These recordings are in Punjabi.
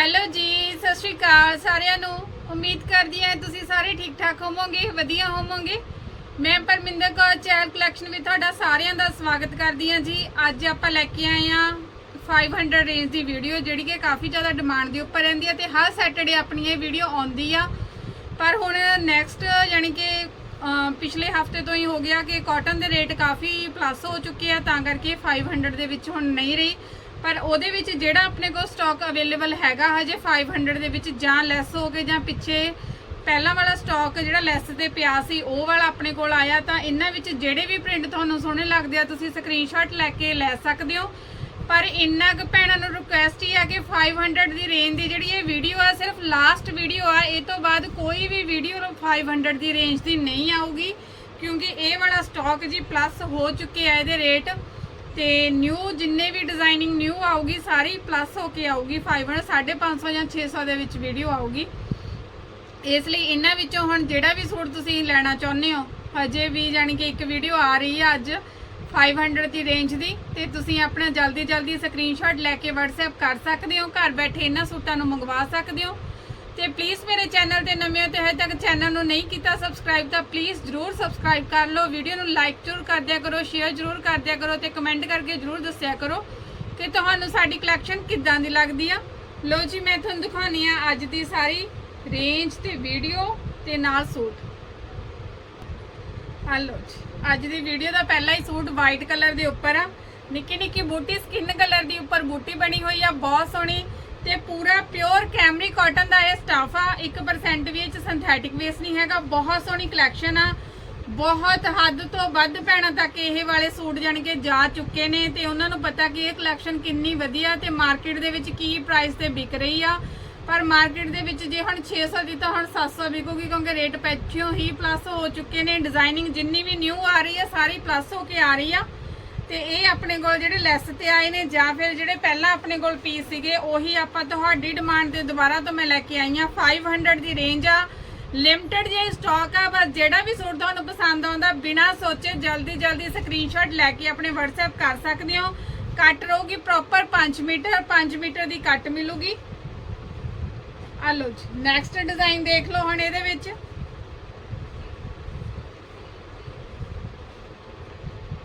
ਹੈਲੋ ਜੀ, ਸਤਿ ਸ਼੍ਰੀ ਅਕਾਲ ਸਾਰਿਆਂ ਨੂੰ। ਉਮੀਦ ਕਰਦੀ ਹਾਂ ਤੁਸੀਂ ਸਾਰੇ ਠੀਕ ਠਾਕ ਹੋਵੋਗੇ, ਵਧੀਆ ਹੋਵੋਗੇ। ਮੈਂ ਪਰਮਿੰਦਰ ਕੌਰ, ਚੈਲ ਕਲੈਕਸ਼ਨ ਵਿੱਚ ਤੁਹਾਡਾ ਸਾਰਿਆਂ ਦਾ ਸਵਾਗਤ ਕਰਦੀ ਹਾਂ ਜੀ। ਅੱਜ ਆਪਾਂ ਲੈ ਕੇ ਆਏ ਹਾਂ 500 ਰੇਂਜ ਦੀ ਵੀਡੀਓ ਜਿਹੜੀ ਕਿ ਕਾਫੀ ਜ਼ਿਆਦਾ ਡਿਮਾਂਡ ਦੇ ਉੱਪਰ ਰਹਿੰਦੀ ਹੈ ਤੇ ਹਰ ਸੈਟਰਡੇ ਆਪਣੀ ਇਹ ਵੀਡੀਓ ਆਉਂਦੀ ਆ। ਪਰ ਹੁਣ ਨੈਕਸਟ ਯਾਨੀ ਕਿ ਪਿਛਲੇ ਹਫ਼ਤੇ ਤੋਂ ਹੀ ਹੋ ਗਿਆ ਕਿ ਕਾਟਨ ਦੇ ਰੇਟ ਕਾਫੀ ਪਲੱਸ ਹੋ ਚੁੱਕੇ ਆ, ਤਾਂ ਕਰਕੇ 500 ਦੇ ਵਿੱਚ ਹੁਣ ਨਹੀਂ ਰਹੀ। ਪਰ ਉਹਦੇ ਵਿੱਚ ਜਿਹੜਾ ਆਪਣੇ ਕੋਲ ਸਟਾਕ ਅਵੇਲੇਬਲ ਹੈਗਾ ਹਜੇ 500 ਦੇ ਵਿੱਚ ਜਾਂ ਲੈਸ ਹੋ ਕੇ ਜਾਂ ਪਿੱਛੇ ਪਹਿਲਾਂ ਵਾਲਾ ਸਟਾਕ ਜਿਹੜਾ ਲੈਸ ਤੇ ਪਿਆ ਸੀ, ਉਹ ਵਾਲਾ ਆਪਣੇ ਕੋਲ ਆਇਆ ਤਾਂ ਇਹਨਾਂ ਵਿੱਚ ਜਿਹੜੇ ਵੀ ਪ੍ਰਿੰਟ ਤੁਹਾਨੂੰ ਸੋਹਣੇ ਲੱਗਦੇ ਆ, ਤੁਸੀਂ ਸਕਰੀਨਸ਼ਾਟ ਲੈ ਕੇ ਲੈ ਸਕਦੇ ਹੋ। ਪਰ ਇੰਨਾ ਕੁ ਭੈਣਾਂ ਨੂੰ ਰਿਕੁਐਸਟ ਹੀ ਆ ਕਿ 500 ਦੀ ਰੇਂਜ ਦੀ ਜਿਹੜੀ ਇਹ ਵੀਡੀਓ ਆ, ਸਿਰਫ ਲਾਸਟ ਵੀਡੀਓ ਆ, ਇਹ ਤੋਂ ਬਾਅਦ ਕੋਈ ਵੀ ਵੀਡੀਓ 500 ਦੀ ਰੇਂਜ ਦੀ ਨਹੀਂ ਆਊਗੀ, ਕਿਉਂਕਿ ਇਹ ਵਾਲਾ ਸਟਾਕ ਜੀ ਪਲੱਸ ਹੋ ਚੁੱਕੇ ਆ ਇਹਦੇ ਰੇਟ ਤੇ ਨਿਊ ਜਿੰਨੇ ਵੀ ਡਿਜ਼ਾਈਨਿੰਗ ਨਿਊ ਆਊਗੀ, ਸਾਰੀ ਪਲੱਸ ਹੋ ਕੇ ਆਊਗੀ 500 550 ਜਾਂ 600 ਦੇ ਵਿੱਚ ਵੀਡੀਓ ਆਊਗੀ। ਇਸ ਲਈ ਇਹਨਾਂ ਵਿੱਚੋਂ ਹੁਣ ਜਿਹੜਾ ਵੀ ਸੂਟ ਤੁਸੀਂ ਲੈਣਾ ਚਾਹੁੰਦੇ ਹੋ, ਹਜੇ ਵੀ ਯਾਨੀ ਕਿ ਇੱਕ ਵੀਡੀਓ ਆ ਰਹੀ ਹੈ ਅੱਜ 500 ਦੀ ਰੇਂਜ ਦੀ, ਤੇ ਤੁਸੀਂ ਆਪਣਾ ਜਲਦੀ ਜਲਦੀ ਸਕਰੀਨਸ਼ਾਟ ਲੈ ਕੇ WhatsApp ਕਰ ਸਕਦੇ ਹੋ, ਘਰ ਬੈਠੇ ਇਹਨਾਂ ਸੂਟਾਂ ਨੂੰ ਮੰਗਵਾ ਸਕਦੇ ਹੋ। ਤੇ ਪਲੀਜ਼ ਮੇਰੇ ਚੈਨਲ ਤੇ ਨਵੇਂ ਹੋ ਤੇ ਹਜੇ ਤੱਕ ਚੈਨਲ ਨੂੰ ਨਹੀਂ ਕੀਤਾ ਸਬਸਕ੍ਰਾਈਬ ਤਾਂ ਪਲੀਜ਼ ਜਰੂਰ ਸਬਸਕ੍ਰਾਈਬ ਕਰ ਲਓ। ਵੀਡੀਓ ਨੂੰ ਲਾਈਕ ਜਰੂਰ ਕਰ ਦਿਆ ਕਰੋ ਸ਼ੇਅਰ ਜਰੂਰ ਕਰ ਦਿਆ ਕਰੋ ਤੇ ਕਮੈਂਟ ਕਰਕੇ ਜਰੂਰ ਦੱਸਿਆ ਕਰੋ ਕਿ ਤੁਹਾਨੂੰ ਸਾਡੀ ਕਲੈਕਸ਼ਨ ਕਿੱਦਾਂ ਦੀ ਲੱਗਦੀ ਆ। ਲੋ ਜੀ, ਮੈਂ ਤੁਹਾਨੂੰ ਦਿਖਾਉਣੀ ਆ ਅੱਜ ਦੀ ਸਾਰੀ ਰੇਂਜ ਤੇ ਵੀਡੀਓ ਤੇ ਨਾਲ ਸੂਟ। ਹਲੋ ਜੀ, ਅੱਜ ਦੀ ਵੀਡੀਓ ਦਾ ਪਹਿਲਾ ਹੀ ਸੂਟ ਵਾਈਟ ਕਲਰ ਦੇ ਉੱਪਰ ਆ। ਨਿੱਕੀ ਨਿੱਕੀ ਬੂਟੀ ਸਕਿਨ ਕਲਰ ਦੀ ਉੱਪਰ ਬੂਟੀ ਬਣੀ ਹੋਈ ਆ, ਬਹੁਤ ਸੋਹਣੀ। ਤੇ ਪੂਰਾ ਪਿਓਰ ਕੈਮਰੀ ਕਾਟਨ ਦਾ ਇਹ ਸਟਾਫ ਆ 1% ਵੀ ਇਹ ਚ ਸਿੰਥੈਟਿਕ ਵੇਸ ਨਹੀਂ ਹੈਗਾ, ਬਹੁਤ ਸੋਹਣੀ ਕਲੈਕਸ਼ਨ ਆ। ਬਹੁਤ ਹੱਦ ਤੋਂ ਵੱਧ ਭੈਣਾਂ ਤੱਕ ਇਹ ਵਾਲੇ ਸੂਟ ਜਾਣ ਕੇ ਜਾ ਚੁੱਕੇ ਨੇ ਤੇ ਉਹਨਾਂ ਨੂੰ ਪਤਾ ਕਿ ਇਹ ਕਲੈਕਸ਼ਨ ਕਿੰਨੀ ਵਧੀਆ ਤੇ ਮਾਰਕੀਟ ਦੇ ਵਿੱਚ ਕੀ ਪ੍ਰਾਈਸ ਤੇ ਵਿਕ ਰਹੀ ਆ। ਪਰ ਮਾਰਕੀਟ ਦੇ ਵਿੱਚ ਜੇ ਹੁਣ 600 ਦੀ ਤਾਂ ਹੁਣ 700 ਵਿਕੂਗੀ ਕਿਉਂਕਿ ਰੇਟ ਪਿੱਛੋਂ ਹੀ ਪਲੱਸ ਹੋ ਚੁੱਕੇ ਨੇ। ਡਿਜ਼ਾਈਨਿੰਗ ਜਿੰਨੀ ਵੀ ਨਿਊ ਆ ਰਹੀ ਆ, ਸਾਰੀ ਪਲੱਸ ਹੋ ਕੇ ਆ ਰਹੀ ਆ। ਤੇ ਇਹ ਆਪਣੇ ਕੋਲ ਜਿਹੜੇ ਲੈਸ ਤੇ ਆਏ ਨੇ ਜਾਂ ਫਿਰ ਜਿਹੜੇ ਪਹਿਲਾਂ ਆਪਣੇ ਕੋਲ ਪੀਸ ਸੀਗੇ, ਉਹੀ ਆਪਾਂ ਤੁਹਾਡੀ ਡਿਮਾਂਡ ਤੇ ਦੁਬਾਰਾ ਤੋਂ ਮੈਂ ਲੈ ਕੇ ਆਈ ਆ 500 ਦੀ ਰੇਂਜ ਆ। ਲਿਮਟਿਡ ਜਿਹਾ ਸਟਾਕ ਆ, ਬਸ ਜਿਹੜਾ ਵੀ ਸੂਟ ਤੁਹਾਨੂੰ ਪਸੰਦ ਆਉਂਦਾ, ਬਿਨਾਂ ਸੋਚੇ ਜਲਦੀ ਜਲਦੀ ਸਕਰੀਨਸ਼ਾਟ ਲੈ ਕੇ ਆਪਣੇ WhatsApp ਕਰ ਸਕਦੇ ਹੋ। ਕੱਟ ਰਹੂਗੀ ਪ੍ਰੋਪਰ 5 ਮੀਟਰ 5 ਮੀਟਰ ਦੀ ਕੱਟ ਮਿਲੂਗੀ। ਆ ਲਓ ਜੀ ਨੈਕਸਟ ਡਿਜ਼ਾਈਨ ਦੇਖ ਲਓ ਹੁਣ ਇਹਦੇ ਵਿੱਚ।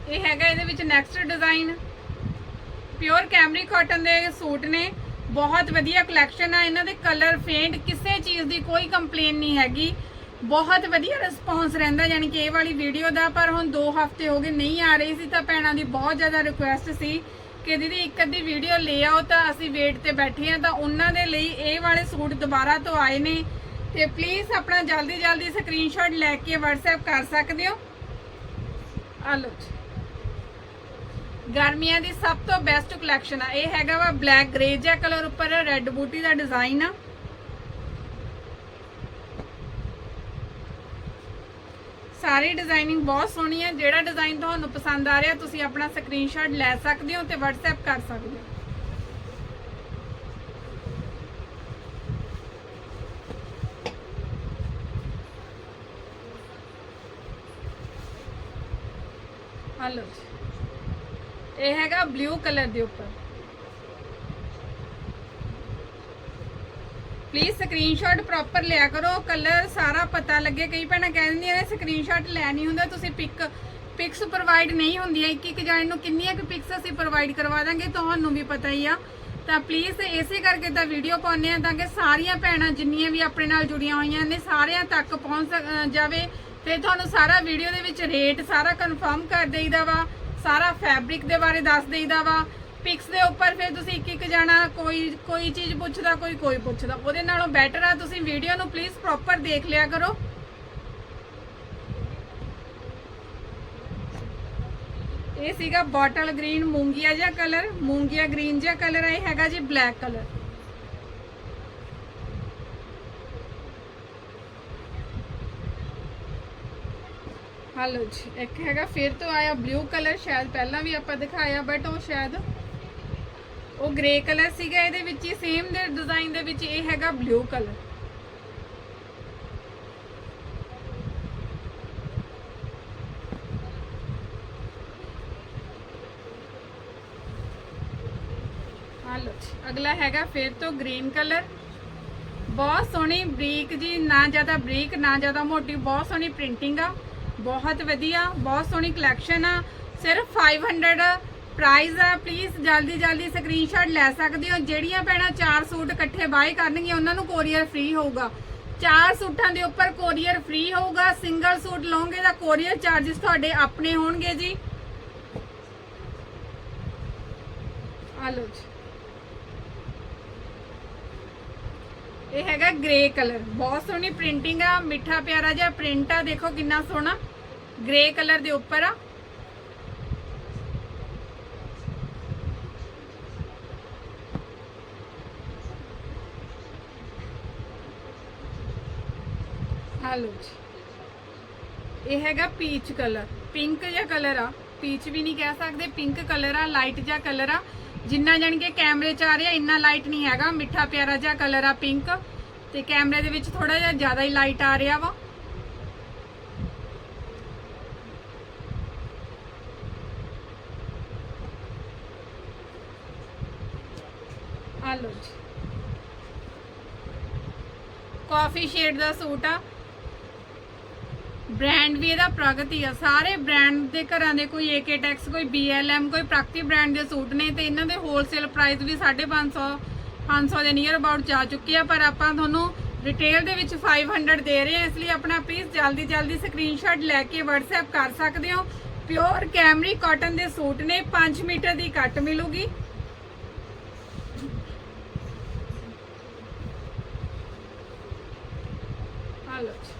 ਇਹ ਹੈਗਾ ਇਹਦੇ ਵਿੱਚ next design pure cambric cotton ਦੇ ਸੂਟ ਨੇ। ਬਹੁਤ ਵਧੀਆ ਕਲੈਕਸ਼ਨ ਆ। ਇਹਨਾਂ ਦੇ ਕਲਰ ਫੇਂਟ ਕਿਸੇ ਚੀਜ਼ ਦੀ ਕੋਈ ਕੰਪਲੇਨ ਨਹੀਂ ਹੈਗੀ। ਬਹੁਤ ਵਧੀਆ ਰਿਸਪੌਂਸ ਰਹਿੰਦਾ, ਯਾਨੀ ਕਿ ਇਹ ਵਾਲੀ ਵੀਡੀਓ ਦਾ। ਪਰ ਹੁਣ 2 ਹਫ਼ਤੇ ਹੋ ਗਏ ਨਹੀਂ ਆ ਰਹੀ ਸੀ ਤਾਂ ਭੈਣਾਂ ਦੀ ਬਹੁਤ ਜ਼ਿਆਦਾ ਰਿਕੁਐਸਟ ਸੀ ਕਿ ਦੀਦੀ ਇੱਕ ਅੱਧੀ ਵੀਡੀਓ ਲੈ ਆਓ ਤਾਂ ਅਸੀਂ ਵੇਟ ਤੇ ਬੈਠੇ ਆ ਤਾਂ ਉਹਨਾਂ ਦੇ ਲਈ ਇਹ ਵਾਲੇ ਸੂਟ ਦੁਬਾਰਾ ਤੋਂ ਆਏ ਨੇ। ਤੇ ਪਲੀਜ਼ ਆਪਣਾ ਜਲਦੀ ਜਲਦੀ ਸਕਰੀਨਸ਼ਾਟ ਲੈ ਕੇ WhatsApp ਕਰ ਸਕਦੇ ਹੋ। ਆ ਲਓ ਗਰਮੀਆਂ ਦੀ ਸਭ ਤੋਂ ਬੈਸਟ ਕਲੈਕਸ਼ਨ ਆ। ਇਹ ਹੈਗਾ ਵਾ ਬਲੈਕ ਗ੍ਰੇ ਜਿਹਾ ਕਲਰ ਉੱਪਰ ਰੈੱਡ ਬੂਟੀ ਦਾ ਡਿਜ਼ਾਈਨ ਆ। ਸਾਰੀ ਡਿਜ਼ਾਈਨਿੰਗ ਬਹੁਤ ਸੋਹਣੀ ਹੈ ਜਿਹੜਾ ਡਿਜ਼ਾਈਨ ਤੁਹਾਨੂੰ ਪਸੰਦ ਆ ਰਿਹਾ, ਤੁਸੀਂ ਆਪਣਾ ਸਕਰੀਨਸ਼ਾਟ ਲੈ ਸਕਦੇ ਹੋ ਤੇ WhatsApp ਕਰ ਸਕਦੇ ਹੋ। ਹਲੋ ਇਹ ਹੈਗਾ ਬਲੂ ਕਲਰ ਦੇ ਉੱਪਰ। ਪਲੀਜ਼ ਸਕਰੀਨਸ਼ਾਟ ਪ੍ਰੋਪਰ ਲਿਆ ਕਰੋ। ਕਲਰ ਸਾਰਾ ਪਤਾ ਲੱਗੇ। ਕਈ ਭੈਣਾਂ ਕਹਿ ਦਿੰਦੀਆਂ ਨੇ ਸਕਰੀਨਸ਼ਾਟ ਲੈ ਨਹੀਂ ਹੁੰਦਾ, ਤੁਸੀਂ ਪਿਕ ਪਿਕਸ ਪ੍ਰੋਵਾਈਡ ਨਹੀਂ ਹੁੰਦੀਆਂ। ਇੱਕ ਇੱਕ ਜਾਣੇ ਨੂੰ ਕਿੰਨੀਆਂ ਕੁ ਪਿਕਸ ਅਸੀਂ ਪ੍ਰੋਵਾਈਡ ਕਰਵਾ ਦਾਂਗੇ, ਤੁਹਾਨੂੰ ਵੀ ਪਤਾ ਹੀ ਆ। ਤਾਂ ਪਲੀਜ਼ ਇਸੇ ਕਰਕੇ ਤਾਂ ਵੀਡੀਓ ਪਾਉਂਦੇ ਆ ਤਾਂ ਕਿ ਸਾਰੀਆਂ ਭੈਣਾਂ ਜਿੰਨੀਆਂ ਵੀ ਆਪਣੇ ਨਾਲ ਜੁੜੀਆਂ ਹੋਈਆਂ ਨੇ, ਸਾਰਿਆਂ ਤੱਕ ਪਹੁੰਚ ਜਾਵੇ ਤੇ ਤੁਹਾਨੂੰ ਸਾਰਾ ਵੀਡੀਓ ਦੇ ਵਿੱਚ ਰੇਟ ਸਾਰਾ ਕਨਫਰਮ ਕਰ ਦੇਈਦਾ ਵਾ। ਸਾਰਾ ਫੈਬਰਿਕ ਦੇ ਬਾਰੇ ਦੱਸ ਦੇਈਦਾ ਵਾ। ਪਿਕਸ ਦੇ ਉੱਪਰ ਫਿਰ ਤੁਸੀਂ ਇੱਕ ਇੱਕ ਜਾਣਾ, ਕੋਈ ਕੋਈ ਚੀਜ਼ ਪੁੱਛਦਾ, ਕੋਈ ਕੋਈ ਪੁੱਛਦਾ। ਉਹਦੇ ਨਾਲੋਂ ਬੈਟਰ ਆ, ਤੁਸੀਂ ਵੀਡੀਓ ਨੂੰ ਪਲੀਜ਼ ਪ੍ਰੋਪਰ ਦੇਖ ਲਿਆ ਕਰੋ। ਇਹ ਸੀਗਾ ਬੋਟਲ ਗ੍ਰੀਨ ਮੂੰਗੀਆ ਜਿਹਾ ਕਲਰ ਮੂੰਗੀਆ ਗ੍ਰੀਨ ਜਿਹਾ ਕਲਰ ਇਹ ਹੈਗਾ ਜੀ ਬਲੈਕ ਕਲਰ ਹਲੋ ਜੀ, ਇੱਕ ਹੈਗਾ, ਫਿਰ ਤੋਂ ਆਇਆ ਬਲੂ ਕਲਰ ਸ਼ਾਇਦ ਪਹਿਲਾਂ ਵੀ ਆਪਾਂ ਦਿਖਾਇਆ ਬਟ ਉਹ ਸ਼ਾਇਦ ਉਹ ਗ੍ਰੇ ਕਲਰ ਸੀਗਾ, ਇਹਦੇ ਵਿੱਚ ਹੀ ਸੇਮ ਦੇ ਡਿਜ਼ਾਈਨ ਦੇ ਵਿੱਚ ਇਹ ਹੈਗਾ ਬਲੂ ਕਲਰ ਆ ਲੋ ਜੀ, ਅਗਲਾ ਹੈਗਾ ਫਿਰ ਤੋਂ ਗ੍ਰੀਨ ਕਲਰ ਬਹੁਤ ਸੋਹਣੀ ਬਰੀਕ ਜੀ, ਨਾ ਜ਼ਿਆਦਾ ਬਰੀਕ, ਨਾ ਜ਼ਿਆਦਾ ਮੋਟੀ, ਬਹੁਤ ਸੋਹਣੀ ਪ੍ਰਿੰਟਿੰਗ ਆ। ਬਹੁਤ ਵਧੀਆ, ਬਹੁਤ ਸੋਹਣੀ ਕਲੈਕਸ਼ਨ ਆ। ਸਿਰਫ 500 ਪ੍ਰਾਈਸ ਆ। ਪਲੀਜ਼ ਜਲਦੀ ਜਲਦੀ ਸਕਰੀਨਸ਼ਾਟ ਲੈ ਸਕਦੇ ਹੋ। ਜਿਹੜੀਆਂ ਭੈਣਾਂ ਚਾਰ ਸੂਟ ਇਕੱਠੇ ਬਾਏ ਕਰਨਗੀਆਂ, ਉਹਨਾਂ ਨੂੰ ਕੋਰੀਅਰ ਫ੍ਰੀ ਹੋਊਗਾ। ਚਾਰ ਸੂਟਾਂ ਦੇ ਉੱਪਰ ਕੋਰੀਅਰ ਫ੍ਰੀ ਹੋਊਗਾ। ਸਿੰਗਲ ਸੂਟ ਲਓਗੇ ਤਾਂ ਕੋਰੀਅਰ ਚਾਰजेस ਤੁਹਾਡੇ ਆਪਣੇ ਹੋਣਗੇ ਜੀ। ਆ ਲਓ ਜੀ। ਇਹ ਹੈਗਾ ਗ੍ਰੇ ਕਲਰ ਬਹੁਤ ਸੋਹਣੀ ਪ੍ਰਿੰਟਿੰਗ ਆ। ਮਿੱਠਾ ਪਿਆਰਾ ਜਿਹਾ ਪ੍ਰਿੰਟ ਆ। ਦੇਖੋ ਕਿੰਨਾ ਸੋਹਣਾ। ਗ੍ਰੇ ਕਲਰ ਦੇ ਉੱਪਰ। ਆ ਆ ਜੀ। ਇਹ ਹੈਗਾ ਪੀਚ ਕਲਰ ਪਿੰਕ ਜਿਹਾ ਕਲਰ ਆ। ਪੀਚ ਵੀ ਨਹੀਂ ਕਹਿ ਸਕਦੇ। ਪਿੰਕ ਕਲਰ ਆ ਲਾਈਟ ਜਿਹਾ ਕਲਰ ਆ। ਜਿੰਨਾ ਜਾਣ ਕੇ ਕੈਮਰੇ 'ਚ ਆ ਰਿਹਾ, ਇੰਨਾ ਲਾਈਟ ਨਹੀਂ ਹੈਗਾ। ਮਿੱਠਾ ਪਿਆਰਾ ਜਿਹਾ ਕਲਰ ਆ ਪਿੰਕ ਤੇ ਕੈਮਰੇ ਦੇ ਵਿੱਚ ਥੋੜਾ ਜਿਹਾ ਜ਼ਿਆਦਾ ਹੀ ਲਾਈਟ ਆ ਰਿਹਾ ਵਾ ਆ ਲਓ ਜੀ ਕਾਫੀ ਸ਼ੇਡ ਦਾ ਸੂਟ ਆ। ਬ੍ਰਾਂਡ ਵੀ ਇਹਦਾ ਪ੍ਰਗਤੀ ਆ। ਸਾਰੇ ਬ੍ਰਾਂਡ ਦੇ ਘਰਾਂ ਦੇ ਕੋਈ AK ਟੈਕਸ ਕੋਈ BLM ਕੋਈ ਪ੍ਰਗਤੀ ਬ੍ਰਾਂਡ ਦੇ ਸੂਟ ਨੇ ਤੇ ਇਹਨਾਂ ਦੇ ਹੋਲਸੇਲ ਪ੍ਰਾਈਸ ਵੀ 550 500 ਦੇ ਨੀਅਰ ਅਬਾਊਟ ਜਾ ਚੁੱਕੇ ਆ। ਪਰ ਆਪਾਂ ਤੁਹਾਨੂੰ ਰਿਟੇਲ ਦੇ ਵਿੱਚ 500 ਦੇ ਰਹੇ ਹਾਂ ਇਸ ਲਈ ਆਪਣਾ ਪੀਸ ਜਲਦੀ ਜਲਦੀ ਸਕਰੀਨਸ਼ਾਟ ਲੈ ਕੇ WhatsApp ਕਰ ਸਕਦੇ ਹੋ। ਪਿਓਰ ਕੈਮਰੀ ਕਾਟਨ ਦੇ ਸੂਟ ਨੇ 5 ਮੀਟਰ ਦੀ ਕੱਟ ਮਿਲੂਗੀ ਆ ਲਓ ਜੀ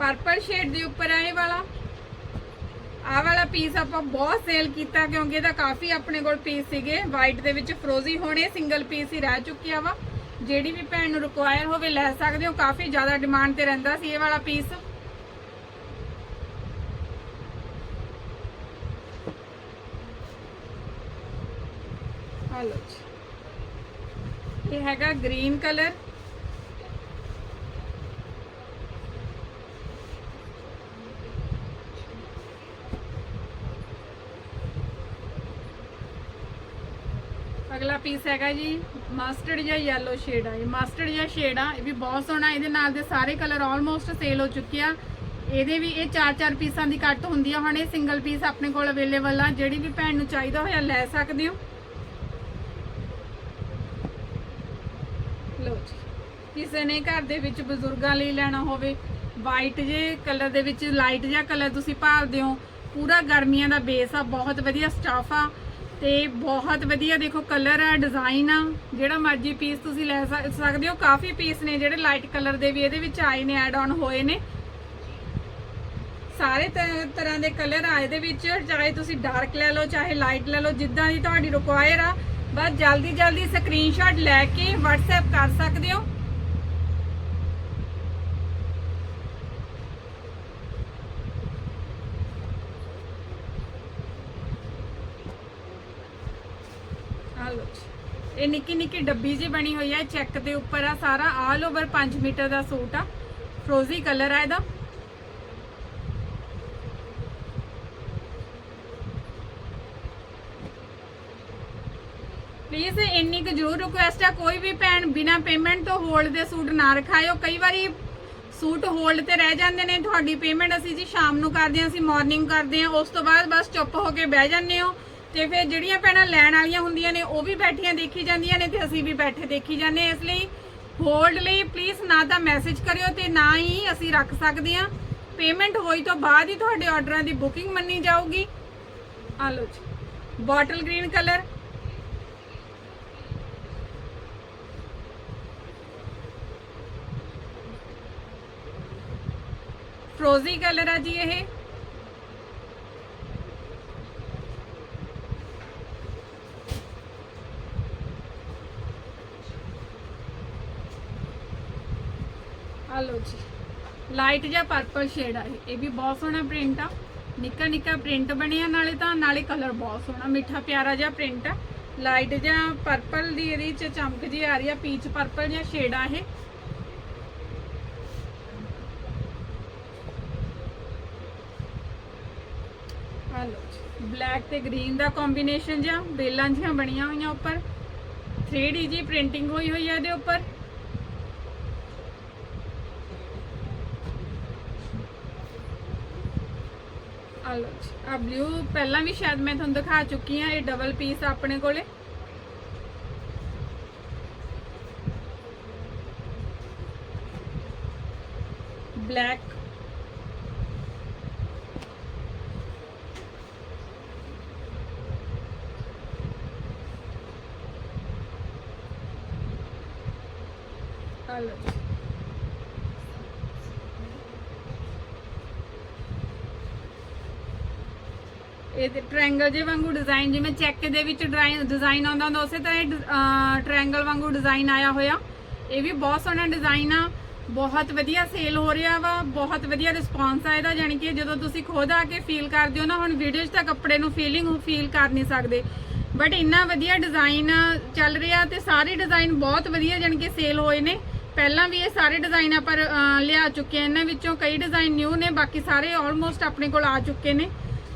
ਪਰਪਲ ਸ਼ੇਡ ਦੇ ਉੱਪਰ ਆ ਵਾਲਾ। ਆਹ ਵਾਲਾ ਪੀਸ ਆਪਾਂ ਬਹੁਤ ਸੇਲ ਕੀਤਾ ਕਿਉਂਕਿ ਇਹਦਾ ਕਾਫੀ ਆਪਣੇ ਕੋਲ ਪੀਸ ਸੀਗੇ। ਵਾਈਟ ਦੇ ਵਿੱਚ ਫਰੋਜ਼ੀ ਹੋਣੇ ਸਿੰਗਲ ਪੀਸ ਹੀ ਰਹਿ ਚੁੱਕਿਆ ਵਾ। ਜਿਹੜੀ ਵੀ ਭੈਣ ਨੂੰ ਰਿਕੁਆਇਰ ਹੋਵੇ ਲੈ ਸਕਦੇ ਹੋ, ਕਾਫੀ ਜ਼ਿਆਦਾ ਡਿਮਾਂਡ ਤੇ ਰਹਿੰਦਾ ਸੀ ਇਹ ਵਾਲਾ ਪੀਸ ਆ ਜੀ। ਇਹ ਹੈਗਾ ਗ੍ਰੀਨ ਕਲਰ ਅਗਲਾ ਪੀਸ ਹੈਗਾ ਜੀ ਮਸਟਰਡ ਜਾਂ yellow ਸ਼ੇਡ ਆ। ਇਹ ਮਸਟਰਡ ਜਾਂ ਸ਼ੇਡ ਆ, ਇਹ ਵੀ ਬਹੁਤ ਸੋਹਣਾ, ਇਹਦੇ ਨਾਲ ਦੇ ਸਾਰੇ ਕਲਰ ਆਲਮੋਸਟ ਸੇਲ ਹੋ ਚੁੱਕੇ ਆ। ਇਹਦੇ ਵੀ ਇਹ ਚਾਰ ਚਾਰ ਪੀਸਾਂ ਦੀ ਕੱਟ ਹੁੰਦੀ ਆ ਹੁਣ, ਇਹ ਸਿੰਗਲ ਪੀਸ ਆਪਣੇ ਕੋਲ ਅਵੇਲੇਬਲ ਆ। ਜਿਹੜੀ ਵੀ ਭੈਣ ਨੂੰ ਚਾਹੀਦਾ ਹੋਇਆ ਲੈ ਸਕਦੇ ਹੋ। ਲਓ ਜੀ, ਕਿਸੇ ਨੇ ਘਰ ਦੇ ਵਿੱਚ ਬਜ਼ੁਰਗਾਂ ਲਈ ਲੈਣਾ ਹੋਵੇ ਵਾਈਟ ਜੇ ਕਲਰ ਦੇ ਵਿੱਚ ਲਾਈਟ ਜਿਹਾ ਕਲਰ ਤੁਸੀਂ ਭਾਲਦੇ ਹੋ, ਪੂਰਾ ਗਰਮੀਆਂ ਦਾ ਬੇਸ ਆ, ਬਹੁਤ ਵਧੀਆ ਸਟਾਫ ਆ। ਤੇ ਬਹੁਤ ਵਧੀਆ ਦੇਖੋ ਕਲਰ ਆ ਡਿਜ਼ਾਈਨ ਆ। ਜਿਹੜਾ ਮਰਜ਼ੀ ਪੀਸ ਤੁਸੀਂ ਲੈ ਸਕਦੇ ਹੋ। ਕਾਫੀ ਪੀਸ ਨੇ ਜਿਹੜੇ ਲਾਈਟ ਕਲਰ ਦੇ ਵੀ ਇਹਦੇ ਵਿੱਚ ਆਏ ਨੇ ਐਡ ਆਨ ਹੋਏ ਨੇ। ਸਾਰੇ ਤ- ਤਰ੍ਹਾਂ ਦੇ ਕਲਰ ਆ ਇਹਦੇ ਵਿੱਚ। ਚਾਹੇ ਤੁਸੀਂ ਡਾਰਕ ਲੈ ਲਓ, ਚਾਹੇ ਲਾਈਟ ਲੈ ਲਓ, ਜਿੱਦਾਂ ਦੀ ਤੁਹਾਡੀ ਰਿਕੁਆਇਰ ਆ। ਬਸ ਜਲਦੀ ਜਲਦੀ ਸਕਰੀਨਸ਼ਾਟ ਲੈ ਕੇ WhatsApp ਕਰ ਸਕਦੇ ਹੋ ਆ ਲਓ ਜੀ। ਇਹ ਨਿੱਕੀ ਨਿੱਕੀ ਡੱਬੀ ਜੀ ਬਣੀ ਹੋਈ ਹੈ ਚੈੱਕ ਦੇ ਉੱਪਰ ਆ ਸਾਰਾ ਆਲ ਓਵਰ 5 ਮੀਟਰ ਦਾ ਸੂਟ ਆ। ਫਰੋਜ਼ੀ ਕਲਰ ਆ ਇਹਦਾ। ਪਲੀਜ਼ ਇੰਨੀ ਕੁ ਜ਼ਰੂਰ ਰਿਕੁਐਸਟ ਆ, ਕੋਈ ਵੀ ਭੈਣ ਬਿਨਾ ਪੇਮੈਂਟ ਤੋਂ ਹੋਲਡ ਦੇ ਸੂਟ ਨਾ ਰਖਾਇਓ। ਕਈ ਵਾਰੀ ਸੂਟ ਹੋਲਡ ਤੇ ਰਹਿ ਜਾਂਦੇ ਨੇ, ਤੁਹਾਡੀ ਪੇਮੈਂਟ ਅਸੀਂ ਜੀ ਸ਼ਾਮ ਨੂੰ ਕਰਦੇ ਹਾਂ, ਅਸੀਂ ਮਾਰਨਿੰਗ ਕਰਦੇ ਹਾਂ, ਉਸ ਤੋਂ ਬਾਅਦ ਬਸ ਚੁੱਪ ਹੋ ਕੇ ਬਹਿ ਜਾਂਦੇ ਹੋ। ਤੇ ਫਿਰ ਜਿਹੜੀਆਂ ਭੈਣਾਂ ਲੈਣ ਵਾਲੀਆਂ ਹੁੰਦੀਆਂ ਨੇ, ਉਹ ਵੀ ਬੈਠੀਆਂ ਦੇਖੀ ਜਾਂਦੀਆਂ ਨੇ ਤੇ ਅਸੀਂ ਵੀ ਬੈਠੇ ਦੇਖੀ ਜਾਂਦੇ ਹਾਂ। ਇਸ ਲਈ ਹੋਲਡ ਲਈ ਪਲੀਜ਼ ਨਾ ਤਾਂ ਮੈਸੇਜ ਕਰਿਓ ਤੇ ਨਾ ਹੀ ਅਸੀਂ ਰੱਖ ਸਕਦੇ ਹਾਂ। ਪੇਮੈਂਟ ਹੋਈ ਤੋਂ ਬਾਅਦ ਹੀ ਤੁਹਾਡੇ ਆਰਡਰਾਂ ਦੀ ਬੁਕਿੰਗ ਮੰਨੀ ਜਾਊਗੀ। ਆ ਲਓ ਜੀ ਬੋਟਲ ਗ੍ਰੀਨ ਕਲਰ ਫਰੋਜ਼ੀ ਕਲਰ ਆ ਜੀ ਇਹ ਆ ਲਓ ਜੀ ਲਾਈਟ ਜਿਹਾ ਪਰਪਲ ਸ਼ੇਡ ਆ ਇਹ। ਵੀ ਬਹੁਤ ਸੋਹਣਾ ਪ੍ਰਿੰਟ ਆ। ਨਿੱਕਾ ਨਿੱਕਾ ਪ੍ਰਿੰਟ ਬਣਿਆ, ਨਾਲੇ ਤਾਂ ਨਾਲੇ ਕਲਰ ਬਹੁਤ ਸੋਹਣਾ, ਮਿੱਠਾ ਪਿਆਰਾ ਜਿਹਾ ਪ੍ਰਿੰਟ ਆ। ਲਾਈਟ ਜਿਹਾ ਪਰਪਲ ਦੀ ਇਹਦੇ ਚ ਚਮਕ ਜੀ ਆ ਰਹੀ ਆ ਪੀਚ ਪਰਪਲ ਜਿਹਾ ਸ਼ੇਡ ਆ ਇਹ। ਆ ਬਲੈਕ ਤੇ ਗ੍ਰੀਨ ਦਾ ਕੰਬੀਨੇਸ਼ਨ ਜਿਹਾ, ਬੇਲਾਂ ਜਿਹੀਆਂ ਬਣੀਆਂ ਹੋਈਆਂ ਉੱਪਰ। 3D ਜੀ ਪ੍ਰਿੰਟਿੰਗ ਹੋਈ ਹੋਈ ਹੈ ਇਹਦੇ ਉੱਪਰ। ਆ ਲੋ ਆ ਬਲੂ ਪਹਿਲਾਂ ਵੀ ਸ਼ਾਇਦ ਮੈਂ ਤੁਹਾਨੂੰ ਦਿਖਾ ਚੁੱਕੀ ਹਾਂ, ਇਹ ਡਬਲ ਪੀਸ ਆਪਣੇ ਕੋਲੇ। ਬਲੈਕ ਹਲੋ ਇਹ ਤੇ ਟ੍ਰਾਇੰਗਲ ਜੇ ਵਾਂਗੂ ਡਿਜ਼ਾਈਨ ਜਿਵੇਂ ਚੈੱਕ ਦੇ ਵਿੱਚ ਡਿਜ਼ਾਈਨ ਆਉਂਦਾ ਹੁੰਦਾ, ਉਸੇ ਤਰ੍ਹਾਂ ਇਹ ਟ੍ਰਾਇੰਗਲ ਵਾਂਗੂ ਡਿਜ਼ਾਈਨ ਆਇਆ ਹੋਇਆ। ਇਹ ਵੀ ਬਹੁਤ ਸੋਹਣਾ ਡਿਜ਼ਾਈਨ ਆ, ਬਹੁਤ ਵਧੀਆ ਸੇਲ ਹੋ ਰਿਹਾ ਵਾ, ਬਹੁਤ ਵਧੀਆ ਰਿਸਪਾਂਸ ਆ ਇਹਦਾ ਜਾਨੀ ਕਿ ਜਦੋਂ ਤੁਸੀਂ ਖੁਦ ਆ ਕੇ ਫੀਲ ਕਰਦੇ ਹੋ ਨਾ, ਹੁਣ ਵੀਡੀਓ 'ਚ ਤਾਂ ਕੱਪੜੇ ਨੂੰ ਫੀਲਿੰਗ ਫੀਲ ਕਰ ਨਹੀਂ ਸਕਦੇ। ਬਟ ਇੰਨਾ ਵਧੀਆ ਡਿਜ਼ਾਈਨ ਚੱਲ ਰਿਹਾ ਤੇ ਸਾਰੇ ਡਿਜ਼ਾਈਨ ਬਹੁਤ ਵਧੀਆ ਜਾਨੀ ਕਿ ਸੇਲ ਹੋਏ ਨੇ। ਪਹਿਲਾਂ ਵੀ ਇਹ ਸਾਰੇ ਡਿਜ਼ਾਈਨ ਆਪਾਂ ਲਿਆ ਚੁੱਕੇ ਆ, ਇਹਨਾਂ ਵਿੱਚੋਂ ਕਈ ਡਿਜ਼ਾਈਨ ਨਿਊ ਨੇ, ਬਾਕੀ ਸਾਰੇ ਆਲਮੋਸਟ ਆਪਣੇ ਕੋਲ ਆ ਚੁੱਕੇ ਨੇ।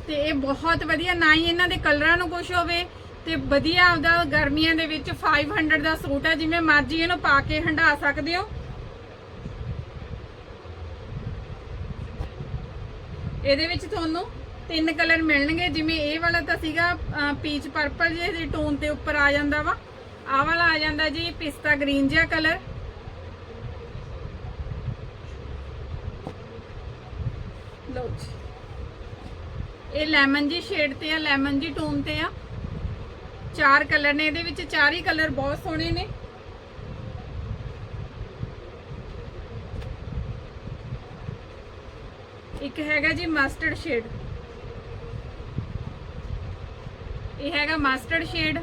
ਤੇ ਇਹ ਬਹੁਤ ਵਧੀਆ, ਨਾ ਹੀ ਇਹਨਾਂ ਦੇ ਕਲਰਾਂ ਨੂੰ ਕੁਝ ਹੋਵੇ ਤੇ ਵਧੀਆ ਆਪਦਾ ਗਰਮੀਆਂ ਦੇ ਵਿੱਚ 500 ਦਾ ਸੂਟ ਹੈ ਜਿਵੇਂ ਮਰਜ਼ੀ ਇਹਨੂੰ ਪਾ ਕੇ ਹੰਡਾ ਸਕਦੇ ਹੋ। ਇਹਦੇ ਵਿੱਚ ਤੁਹਾਨੂੰ ਤਿੰਨ ਕਲਰ ਮਿਲਣਗੇ, ਜਿਵੇਂ ਇਹ ਵਾਲਾ ਤਾਂ ਸੀਗਾ ਪੀਚ ਪਰਪਲ ਜਿਹੇ ਦੀ ਟੋਨ ਤੇ ਉੱਪਰ ਆ ਜਾਂਦਾ ਵਾ। ਆਹ ਵਾਲਾ ਆ ਜਾਂਦਾ ਜੀ, ਪਿਸਤਾ ਗ੍ਰੀਨ ਜਿਹਾ ਕਲਰ। ਲਓ ਜੀ। ਇਹ ਲੈਮਨ ਜੀ ਸ਼ੇਡ ਤੇ ਆ ਲੈਮਨ ਜੀ ਟੋਨ ਤੇ ਆ। ਚਾਰ ਕਲਰ ਨੇ, ਇਹਦੇ ਵਿੱਚ ਚਾਰ ਹੀ ਕਲਰ ਬਹੁਤ ਸੋਹਣੇ ਨੇ। ਇੱਕ ਹੈਗਾ ਜੀ ਮਸਟਰਡ ਸ਼ੇਡ ਇਹ ਹੈਗਾ ਮਸਟਰਡ ਸ਼ੇਡ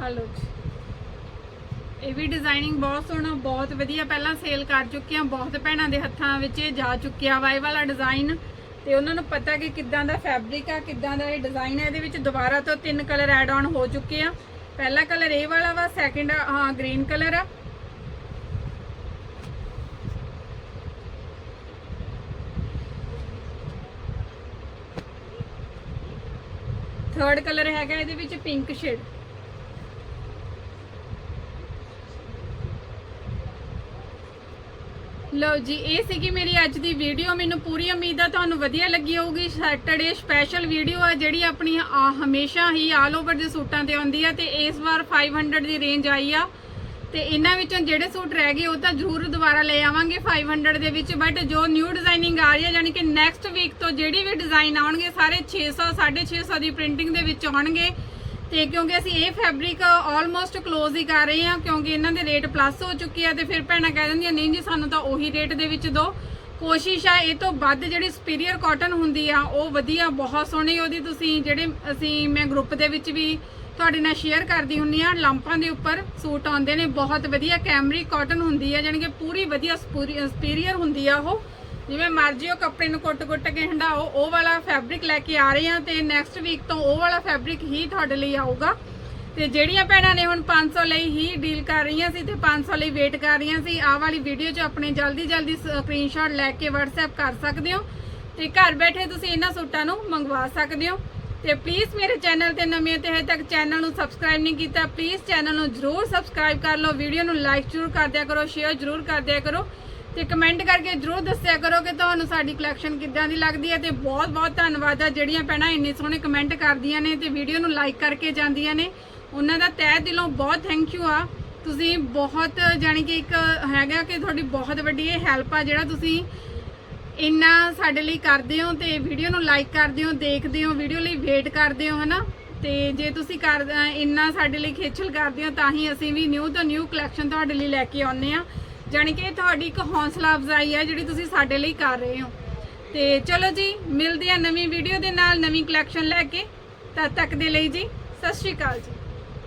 ਹਲੋ ਜੀ। ਇਹ ਵੀ ਡਿਜ਼ਾਈਨਿੰਗ ਬਹੁਤ ਸੋਹਣਾ, ਬਹੁਤ ਵਧੀਆ। ਪਹਿਲਾਂ ਸੇਲ ਕਰ ਚੁੱਕੇ ਆ ਬਹੁਤ ਭੈਣਾਂ ਦੇ ਹੱਥਾਂ ਵਿੱਚ ਇਹ ਜਾ ਚੁੱਕਿਆ ਵਾ ਇਹ ਵਾਲਾ ਡਿਜ਼ਾਈਨ ਤੇ ਉਹਨਾਂ ਨੂੰ ਪਤਾ ਕਿ ਕਿੱਦਾਂ ਦਾ ਫੈਬਰਿਕ ਆ, ਕਿੱਦਾਂ ਦਾ ਇਹ ਡਿਜ਼ਾਈਨ ਹੈ ਇਹਦੇ ਵਿੱਚ ਦੁਬਾਰਾ ਤੋਂ ਤਿੰਨ ਕਲਰ ਐਡ ਆਨ ਹੋ ਚੁੱਕੇ ਆ। ਪਹਿਲਾ ਕਲਰ ਇਹ ਵਾਲਾ ਵਾ ਸੈਕਿੰਡ ਹਾਂ ਗ੍ਰੀਨ ਕਲਰ ਆ। ਥਰਡ ਕਲਰ ਹੈਗਾ ਇਹਦੇ ਵਿੱਚ ਪਿੰਕ ਸ਼ੇਡ ਲਓ ਜੀ, ਇਹ ਸੀਗੀ ਮੇਰੀ ਅੱਜ ਦੀ ਵੀਡੀਓ ਮੈਨੂੰ ਪੂਰੀ ਉਮੀਦ ਆ ਤੁਹਾਨੂੰ ਵਧੀਆ ਲੱਗੀ ਹੋਊਗੀ। ਸੈਟਰਡੇ ਸਪੈਸ਼ਲ ਵੀਡੀਓ ਆ ਜਿਹੜੀ ਆਪਣੀ ਆ ਹਮੇਸ਼ਾ ਹੀ ਆਲ ਓਵਰ ਦੇ ਸੂਟਾਂ ਤੇ ਆਉਂਦੀ ਆ ਤੇ ਇਸ ਵਾਰ 500 ਦੀ ਰੇਂਜ ਆਈ ਆ। ਤੇ ਇਹਨਾਂ ਵਿੱਚੋਂ ਜਿਹੜੇ ਸੂਟ ਰਹਿ ਗਏ, ਉਹ ਤਾਂ ਜ਼ਰੂਰ ਦੁਬਾਰਾ ਲੈ ਆਵਾਂਗੇ 500 ਦੇ ਵਿੱਚ। ਬਟ ਜੋ ਨਿਊ ਡਿਜ਼ਾਈਨਿੰਗ ਆ ਰਹੀ ਹੈ ਯਾਨੀ ਕਿ ਨੈਕਸਟ ਵੀਕ ਤੋਂ ਜਿਹੜੀ ਵੀ ਡਿਜ਼ਾਈਨ ਆਉਣਗੇ, ਸਾਰੇ 600 650 ਦੀ ਪ੍ਰਿੰਟਿੰਗ ਦੇ ਵਿੱਚ ਆਉਣਗੇ। ਤੇ ਕਿਉਂਕਿ ਅਸੀਂ ਇਹ ਫੈਬਰਿਕ ਆਲਮੋਸਟ ਕਲੋਜ਼ ਹੀ ਕਰ ਰਹੇ ਹਾਂ, ਕਿਉਂਕਿ ਇਹਨਾਂ ਦੇ ਰੇਟ ਪਲੱਸ ਹੋ ਚੁੱਕੇ ਆ ਤੇ ਫਿਰ ਭੈਣਾਂ ਕਹਿ ਦਿੰਦੀਆਂ, ਨਹੀਂ ਜੀ, ਸਾਨੂੰ ਤਾਂ ਉਹੀ ਰੇਟ ਦੇ ਵਿੱਚ ਦਿਓ। ਕੋਸ਼ਿਸ਼ ਆ, ਇਹ ਤੋਂ ਵੱਧ ਜਿਹੜੀ ਸੁਪੀਰੀਅਰ ਕਾਟਨ ਹੁੰਦੀ ਆ, ਉਹ ਵਧੀਆ, ਬਹੁਤ ਸੋਹਣੀ ਉਹਦੀ ਤੁਸੀਂ ਜਿਹੜੇ ਅਸੀਂ, ਮੈਂ ਗਰੁੱਪ ਦੇ ਵਿੱਚ ਵੀ ਤੁਹਾਡੇ ਨਾਲ ਸ਼ੇਅਰ ਕਰਦੀ ਹੁੰਨੀ ਆ ਲੰਪਾਂ ਦੇ ਉੱਪਰ ਸੂਟ ਆਉਂਦੇ ਨੇ, ਬਹੁਤ ਵਧੀਆ ਕੈਮਰੀ ਕਾਟਨ ਹੁੰਦੀ ਆ, ਜਾਣੀ ਕਿ ਪੂਰੀ ਵਧੀਆ ਸੁਪੀਰੀਅਰ ਹੁੰਦੀ ਆ ਉਹ। ਜਿਵੇਂ ਮਰਜ਼ੀ ਉਹ ਕੱਪੜੇ ਨੂੰ ਕੁੱਟ-ਕੁੱਟ ਕੇ ਹੰਡਾਓ, ਉਹ ਵਾਲਾ ਫੈਬਰਿਕ ਲੈ ਕੇ ਆ ਰਹੇ ਆ ਤੇ ਨੈਕਸਟ ਵੀਕ ਤੋਂ ਉਹ ਵਾਲਾ ਫੈਬਰਿਕ ਹੀ ਤੁਹਾਡੇ ਲਈ ਆਊਗਾ। ਤੇ ਜਿਹੜੀਆਂ ਭੈਣਾਂ ਨੇ ਹੁਣ 500 ਲਈ ਹੀ ਡੀਲ ਕਰ ਰਹੀਆਂ ਸੀ ਤੇ 500 ਲਈ ਵੇਟ ਕਰ ਰਹੀਆਂ ਸੀ, ਆਹ ਵਾਲੀ ਵੀਡੀਓ 'ਚ ਆਪਣੇ ਜਲਦੀ ਜਲਦੀ ਸਕਰੀਨਸ਼ਾਟ ਲੈ ਕੇ WhatsApp ਕਰ ਸਕਦੇ ਹੋ। ਤੇ ਘਰ ਬੈਠੇ ਤੁਸੀਂ ਇਹਨਾਂ ਸੂਟਾਂ ਨੂੰ ਮੰਗਵਾ ਸਕਦੇ ਹੋ। ਤੇ ਪਲੀਜ਼ ਮੇਰੇ ਚੈਨਲ ਤੇ ਨਵੇਂ ਤੇ ਹਜੇ ਤੱਕ ਚੈਨਲ ਨੂੰ ਸਬਸਕ੍ਰਾਈਬ ਨਹੀਂ ਕੀਤਾ ਪਲੀਜ਼ ਚੈਨਲ ਨੂੰ ਜਰੂਰ ਸਬਸਕ੍ਰਾਈਬ ਕਰ ਲਓ ਵੀਡੀਓ ਨੂੰ ਲਾਈਕ ਜਰੂਰ ਕਰ ਦਿਆ ਕਰੋ ਸ਼ੇਅਰ ਜਰੂਰ ਕਰ ਦਿਆ ਕਰੋ। ਤੇ ਕਮੈਂਟ ਕਰਕੇ ਜਰੂਰ ਦੱਸਿਆ ਕਰੋ ਕਿ ਤੁਹਾਨੂੰ ਸਾਡੀ ਕਲੈਕਸ਼ਨ ਕਿੱਦਾਂ ਦੀ ਲੱਗਦੀ ਹੈ ਤੇ ਬਹੁਤ ਬਹੁਤ ਧੰਨਵਾਦ ਆ ਜਿਹੜੀਆਂ ਭੈਣਾਂ ਇੰਨੇ ਸੋਹਣੇ ਕਮੈਂਟ ਕਰਦੀਆਂ ਨੇ ਤੇ ਵੀਡੀਓ ਨੂੰ ਲਾਈਕ ਕਰਕੇ ਜਾਂਦੀਆਂ ਨੇ। ਉਹਨਾਂ ਦਾ ਤਹਿ ਦਿਲੋਂ ਬਹੁਤ ਥੈਂਕ ਯੂ ਆ। ਤੁਸੀਂ ਬਹੁਤ ਜਾਣੀ ਕਿ ਇੱਕ ਹੈਗਾ ਕਿ ਤੁਹਾਡੀ ਬਹੁਤ ਵੱਡੀ ਇਹ ਹੈਲਪ ਆ ਜਿਹੜਾ ਤੁਸੀਂ ਇੰਨਾ ਸਾਡੇ ਲਈ ਕਰਦੇ ਹੋ ਤੇ ਵੀਡੀਓ ਨੂੰ ਲਾਈਕ ਕਰਦੇ ਹੋ, ਦੇਖਦੇ ਹੋ, ਵੀਡੀਓ ਲਈ ਵੇਟ ਕਰਦੇ ਹੋ, ਹਨਾ? ਤੇ ਜੇ ਤੁਸੀਂ ਕਰ ਇੰਨਾ ਸਾਡੇ ਲਈ ਖੇਚਲ ਕਰਦੇ ਹੋ ਤਾਂ ਹੀ ਅਸੀਂ ਵੀ ਨਿਊ ਤੋਂ ਨਿਊ ਕਲੈਕਸ਼ਨ ਤੁਹਾਡੇ ਲਈ ਲੈ ਕੇ ਆਉਂਦੇ ਆ ਜਾਣੀ ਕਿ ਤੁਹਾਡੀ ਇੱਕ ਹੌਸਲਾ ਅਫਜ਼ਾਈ ਹੈ ਜਿਹੜੀ ਤੁਸੀਂ ਸਾਡੇ ਲਈ ਕਰ ਰਹੇ ਹੋ। ਤੇ ਚਲੋ ਜੀ, ਮਿਲਦੇ ਆ ਨਵੀਂ ਵੀਡੀਓ ਦੇ ਨਾਲ, ਨਵੀਂ ਕਲੈਕਸ਼ਨ ਲੈ ਕੇ। ਤਦ ਤੱਕ ਦੇ ਲਈ ਜੀ, ਸਤਿ ਸ਼੍ਰੀ ਅਕਾਲ ਜੀ।